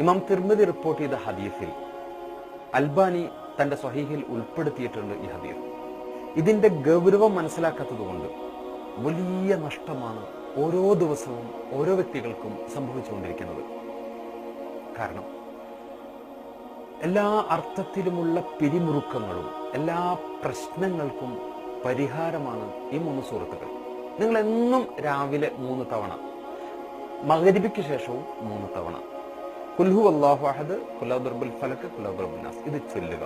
ഇമാം തിർമിതി റിപ്പോർട്ട് ചെയ്ത ഹദീസിൽ അൽബാനി തന്റെ സ്വഹീഹിൽ ഉൾപ്പെടുത്തിയിട്ടുണ്ട് ഈ ഹദീസ്. ഇതിന്റെ ഗൗരവം മനസ്സിലാക്കാത്തത് കൊണ്ട് വലിയ നഷ്ടമാണ് ഓരോ ദിവസവും ഓരോ വ്യക്തികൾക്കും സംഭവിച്ചുകൊണ്ടിരിക്കുന്നത്. കാരണം എല്ലാ അർത്ഥത്തിലുമുള്ള പിരിമുറുക്കങ്ങളും എല്ലാ പ്രശ്നങ്ങൾക്കും പരിഹാരമാണ് ഈ മൂന്ന് സുഹൃത്തുക്കൾ നിങ്ങൾ എന്നും രാവിലെ മൂന്ന് തവണ മകരിപ്പിക്ക് ശേഷവും മൂന്ന് തവണ. കുൽഹു അള്ളാഹു ഇത് ചൊല്ലുക.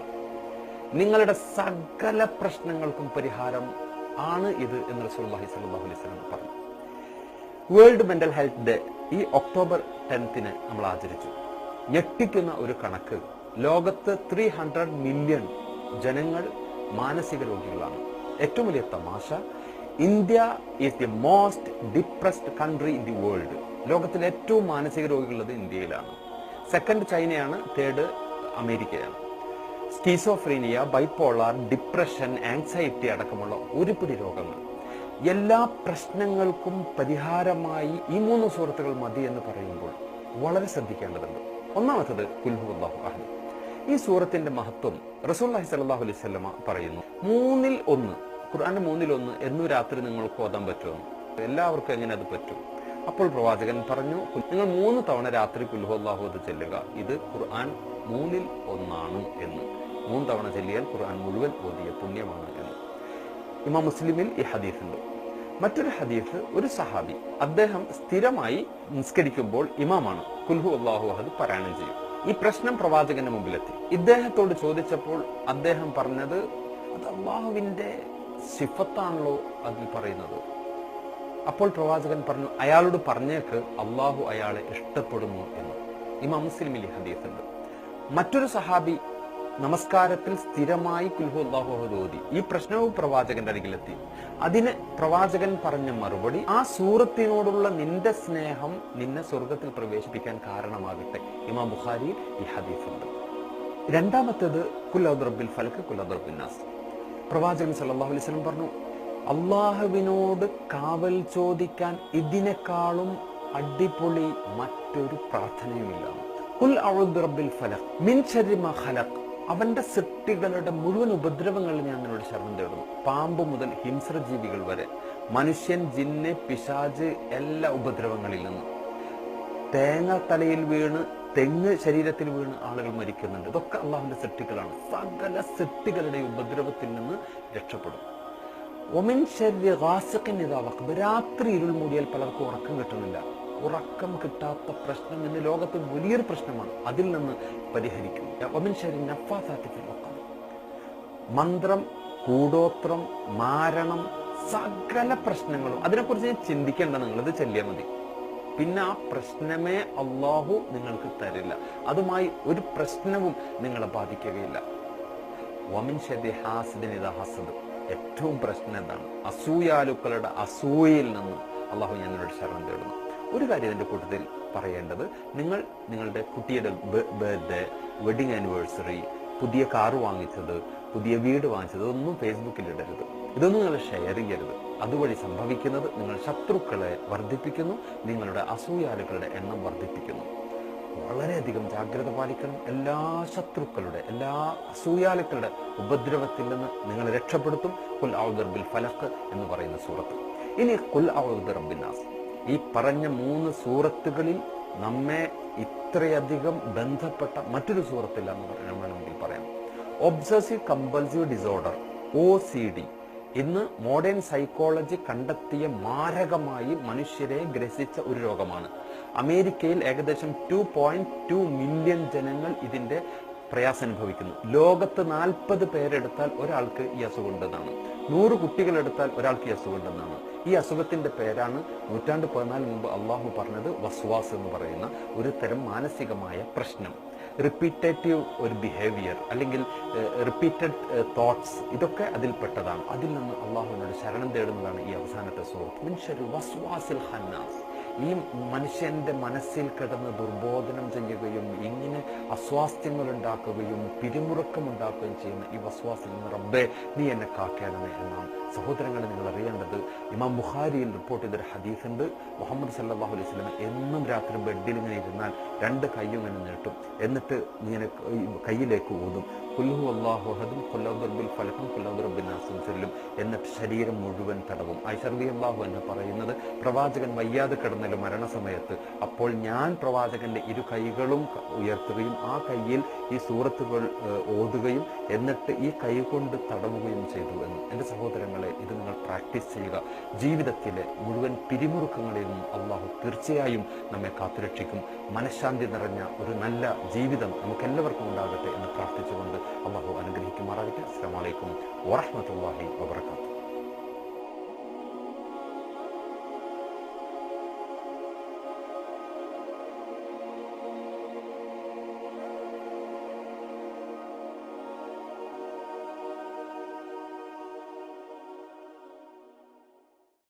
നിങ്ങളുടെ സകല പ്രശ്നങ്ങൾക്കും പരിഹാരം ആണ് ഇത് എന്ന് അലൈഹി വസല്ലം പറഞ്ഞു. വേൾഡ് മെന്റൽ ഹെൽത്ത് ഡേ ഈ ഒക്ടോബർ ടെൻത്തിന് നമ്മൾ ആചരിച്ചു. ഞെട്ടിക്കുന്ന ഒരു കണക്ക് ലോകത്ത് ത്രീ ഹൺഡ്രഡ് മില്യൺ ജനങ്ങൾ മാനസിക രോഗികളാണ്. ഏറ്റവും വലിയ തമാശ India is the most depressed country in the world ലോകത്തിലെ ഏറ്റവും മാനസിക രോഗികളുള്ളത് ഇന്ത്യയിലാണ്. സെക്കൻഡ് ചൈനയാണ് തേർഡ് അമേരിക്കയാണ്. സ്കീസോഫ്രീനിയ ബൈപ്പോളാർ ഡിപ്രഷൻ ആങ്സൈറ്റി അടക്കമുള്ള ഒരുപിടി രോഗങ്ങൾ. എല്ലാ പ്രശ്നങ്ങൾക്കും പരിഹാരമായി ഈ മൂന്ന് സുഹൃത്തുക്കൾ മതി എന്ന് പറയുമ്പോൾ വളരെ ശ്രദ്ധിക്കേണ്ടതുണ്ട്. ഒന്നാമത്തത് കുൽഹുല്ലാഹു അഹദ്. ഈ സൂറത്തിന്റെ മഹത്വം റസൂല്ലാഹി സല്ലാഹു അലൈഹി സ്വലമ പറയുന്നു. മൂന്നിൽ ഒന്ന് ഖുർആന്റെ മൂന്നിൽ ഒന്ന് എന്നു രാത്രി നിങ്ങൾക്ക് ഓതാൻ പറ്റുമെന്ന് എല്ലാവർക്കും എങ്ങനെ അത് പറ്റും? അപ്പോൾ പ്രവാചകൻ പറഞ്ഞു നിങ്ങൾ മൂന്ന് തവണ രാത്രി കുൽഹു അള്ളാഹു അത് ചെല്ലുക. ഇത് ഖുർആൻ മൂന്നിൽ ഒന്നാണ് എന്ന്. മൂന്ന് തവണ ചെല്ലിയാൽ ഖുർആൻ മുഴുവൻ ഓതിയ പുണ്യമാണ് എന്ന്. ഇമാം മുസ്ലിമിൽ ഈ ഹദീഫുണ്ട് മറ്റൊരു ഹദീസ് ഒരു സഹാബി അദ്ദേഹം സ്ഥിരമായി നിസ്കരിക്കുമ്പോൾ ഇമാമാണ് കുൽഹു അള്ളാഹു അഹദ് പാരായണം ചെയ്യും. ഈ പ്രശ്നം പ്രവാചകന്റെ മുമ്പിലെത്തി. ഇദ്ദേഹത്തോട് ചോദിച്ചപ്പോൾ അദ്ദേഹം പറഞ്ഞത് അത് അള്ളാഹുവിന്റെ സിഫത്താണല്ലോ അതിൽ പറയുന്നത്. അപ്പോൾ പ്രവാചകൻ പറഞ്ഞു അയാളോട് പറഞ്ഞേക്ക് അള്ളാഹു അയാളെ ഇഷ്ടപ്പെടുന്നു എന്ന്. ഇമാം മുസ്ലിമിൽ ഹദീസ് ഉണ്ട് മറ്റൊരു സഹാബി നമസ്കാരത്തിൽ സ്ഥിരമായി കുൽഹു അള്ളാഹു ഈ പ്രശ്നവും പ്രവാചകന്റെ അരികിലെത്തി. അതിന് പ്രവാചകൻ പറഞ്ഞ മറുപടി ആ സൂറത്തിനോടുള്ള നിന്റെ സ്നേഹം നിന്നെ സ്വർഗത്തിൽ പ്രവേശിപ്പിക്കാൻ കാരണമാകട്ടെ. ഇമാം ബുഖാരി ഈ ഹദീസ് ഉണ്ട് രണ്ടാമത്തേത് കുല്ലബിൽ ഫലക്ക് കുല്ലബിൻ നാസ്. പ്രവാചകൻ സല്ലാഹു അലൈഹി പറഞ്ഞു അള്ളാഹുവിനോട് കാവൽ ചോദിക്കാൻ ഇതിനേക്കാളും അടിപൊളി മറ്റൊരു പ്രാർത്ഥനയുമില്ല. അഊദു റബ്ബിൽ ഫലഖ് മിൻ ശർരി ഖലഖ്. അവന്റെ സൃഷ്ടികളുടെ മുഴുവൻ ഉപദ്രവങ്ങളിൽ ഞാൻ നിന്നോട് ശരണം തേടുന്നു. പാമ്പ് മുതൽ ഹിംസ്ര ജീവികൾ വരെ മനുഷ്യൻ ജിന്ന് പിശാജ് എല്ലാ ഉപദ്രവങ്ങളിൽ നിന്നും. തേങ്ങ തലയിൽ വീണ് തെങ്ങ് ശരീരത്തിൽ വീണ് ആളുകൾ മരിക്കുന്നുണ്ട്. ഇതൊക്കെ അള്ളാഹുവിന്റെ സൃഷ്ടികളാണ്. സകല സൃഷ്ടികളുടെ ഉപദ്രവത്തിൽ നിന്ന് രക്ഷപ്പെടും ഒമിൻ ശരീര ഇതാ വഖബ് രാത്രി ഇരുൾ മൂടിയാൽ പലർക്കും ഉറക്കം കിട്ടുന്നില്ല. ഉറക്കം കിട്ടാത്ത പ്രശ്നം ഇന്ന് ലോകത്ത് വലിയൊരു പ്രശ്നമാണ്. അതിൽ നിന്ന് പരിഹരിക്കും ഒമിൻ ശരീര നഫാസാറ്റിഫിൽ വഖബ് മന്ത്രം കൂടോത്രം മാരണം സകല പ്രശ്നങ്ങളും. അതിനെക്കുറിച്ച് ചിന്തിക്കേണ്ട നിങ്ങളത് ഇത് ചെല്ലിയാൽ മതി. പിന്നെ ആ പ്രശ്നമേ അള്ളാഹു നിങ്ങൾക്ക് തരില്ല. അതുമായി ഒരു പ്രശ്നവും നിങ്ങളെ ബാധിക്കുകയില്ല. വമിൻ ഷെദി ഹാസിദിനിത ഇതാ ഹസദ്. ഏറ്റവും പ്രശ്നം എന്താണ്? അസൂയാലുക്കളുടെ അസൂയയിൽ നിന്ന് അള്ളാഹു ഞങ്ങളുടെ ശരണം തേടുന്നു. ഒരു കാര്യം എന്റെ കൂട്ടത്തിൽ പറയേണ്ടത് നിങ്ങൾ നിങ്ങളുടെ കുട്ടിയുടെ ബർത്ത്ഡേ വെഡിങ് ആനിവേഴ്സറി പുതിയ കാർ വാങ്ങിച്ചത് പുതിയ വീട് വാങ്ങിച്ചത് ഒന്നും ഫേസ്ബുക്കിൽ ഇടരുത്. ഇതൊന്നും നിങ്ങൾ ഷെയർ ചെയ്യരുത്. അതുവഴി സംഭവിക്കുന്നത് നിങ്ങൾ ശത്രുക്കളെ വർദ്ധിപ്പിക്കുന്നു നിങ്ങളുടെ അസൂയാലുക്കളുടെ എണ്ണം വർദ്ധിപ്പിക്കുന്നു. വളരെയധികം ജാഗ്രത പാലിക്കണം. എല്ലാ ശത്രുക്കളുടെ എല്ലാ അസൂയാലുക്കളുടെ ഉപദ്രവത്തിൽ നിന്ന് നിങ്ങൾ രക്ഷപ്പെടുത്തും. കുൽ ഔദർബിൽ ഫലഖ് എന്ന് പറയുന്ന സൂറത്ത്. ഇനി കുൽ ഔദർബിനാസ് ഈ പറഞ്ഞ മൂന്ന് സൂറത്തുകളിൽ നമ്മെ ഇത്രയധികം ബന്ധപ്പെട്ട മറ്റൊരു സൂറത്തില്ല എന്ന് വേണമെങ്കിൽ പറയാം. Obsessive compulsive disorder O C D ഇന്ന് മോഡേൺ സൈക്കോളജി കണ്ടെത്തിയ മാരകമായി മനുഷ്യരെ ഗ്രസിച്ച ഒരു രോഗമാണ്. അമേരിക്കയിൽ ഏകദേശം ടു പോയിന്റ് ടു മില്യൺ ജനങ്ങൾ ഇതിന്റെ പ്രയാസം അനുഭവിക്കുന്നു ലോകത്ത് നാൽപ്പത് പേരെടുത്താൽ ഒരാൾക്ക് ഈ അസുഖം ഉണ്ടെന്നാണ് നൂറ് കുട്ടികൾ എടുത്താൽ ഒരാൾക്ക് ഈ അസുഖം ഉണ്ടെന്നാണ് ഈ അസുഖത്തിന്റെ പേരാണ് നൂറ്റാണ്ട് പതിനാല് മുമ്പ് അള്ളാഹു പറഞ്ഞത് വസ്വാസ് എന്ന് പറയുന്ന ഒരു തരം മാനസികമായ പ്രശ്നം. റിപ്പീറ്റേറ്റീവ് ഒരു ബിഹേവിയർ അല്ലെങ്കിൽ റിപ്പീറ്റഡ് തോട്ട്സ് ഇതൊക്കെ അതിൽപ്പെട്ടതാണ് അതിൽ നിന്ന് അള്ളാഹുവിനോട് ശരണം തേടുന്നതാണ് ഈ അവസാനത്തെ സുഹൃത്ത് മനുഷ്യർ വസ്വാസിൽ ഹന്നാസ് ഈ മനുഷ്യന്റെ മനസ്സിൽ കിടന്ന് ദുർബോധനം ചെയ്യുകയും ഇങ്ങനെ അസ്വാസ്ഥ്യങ്ങൾ ഉണ്ടാക്കുകയും പിരിമുറുക്കം ഉണ്ടാക്കുകയും ചെയ്യുന്ന ഈ വസ്വാസിൽ നിന്ന് റബ്ബെ നീ എന്നെ കാക്കേണമേ എന്നാണ്. സഹോദരങ്ങളെ നിങ്ങൾ അറിയേണ്ടത് ഇമാം ബുഖാരിയിൽ റിപ്പോർട്ട് ചെയ്തൊരു ഹദീസുണ്ട്. മുഹമ്മദ് സല്ലാഹു അലൈഹി വസല്ലം എന്നും രാത്രി ബെഡിൽ ഇങ്ങനെ ഇരുന്നാൽ രണ്ട് കൈയും ഇങ്ങനെ നീട്ടും. എന്നിട്ട് ഇങ്ങനെ കയ്യിലേക്ക് ഊതും. കുൽഹു അള്ളാഹുഹദും അഹദും ഫലഹും ഫലക്കും കൊല്ലൗദുറബിൻ നാസും ചൊല്ലും. എന്നിട്ട് ശരീരം മുഴുവൻ തടവും. ഐഷർദി അള്ളാഹു എന്ന് പറയുന്നത് പ്രവാചകൻ വയ്യാതെ കിടന്നൊരു മരണസമയത്ത്. അപ്പോൾ ഞാൻ പ്രവാചകന്റെ ഇരു കൈകളും ഉയർത്തുകയും ആ കയ്യിൽ ഈ സൂറത്തുകൾ ഓതുകയും എന്നിട്ട് ഈ കൈ കൊണ്ട് തടവുകയും ചെയ്തു എന്ന്. എന്റെ സഹോദരങ്ങളെ ഇത് നിങ്ങൾ പ്രാക്ടീസ് ചെയ്യുക. ജീവിതത്തിലെ മുഴുവൻ പിരിമുറുക്കങ്ങളിൽ നിന്നും അള്ളാഹു തീർച്ചയായും നമ്മെ കാത്തുരക്ഷിക്കും. മനഃശാന്തി നിറഞ്ഞ ഒരു നല്ല ജീവിതം നമുക്കെല്ലാവർക്കും ഉണ്ടാകട്ടെ എന്ന് പ്രാർത്ഥിച്ചുകൊണ്ട് അള്ളാഹു അനുഗ്രഹിക്കുമാറാകട്ടെ. അസ്സാം വലൈക്കും വറഹമത്തല്ലാഹി വബർക്കാത്തു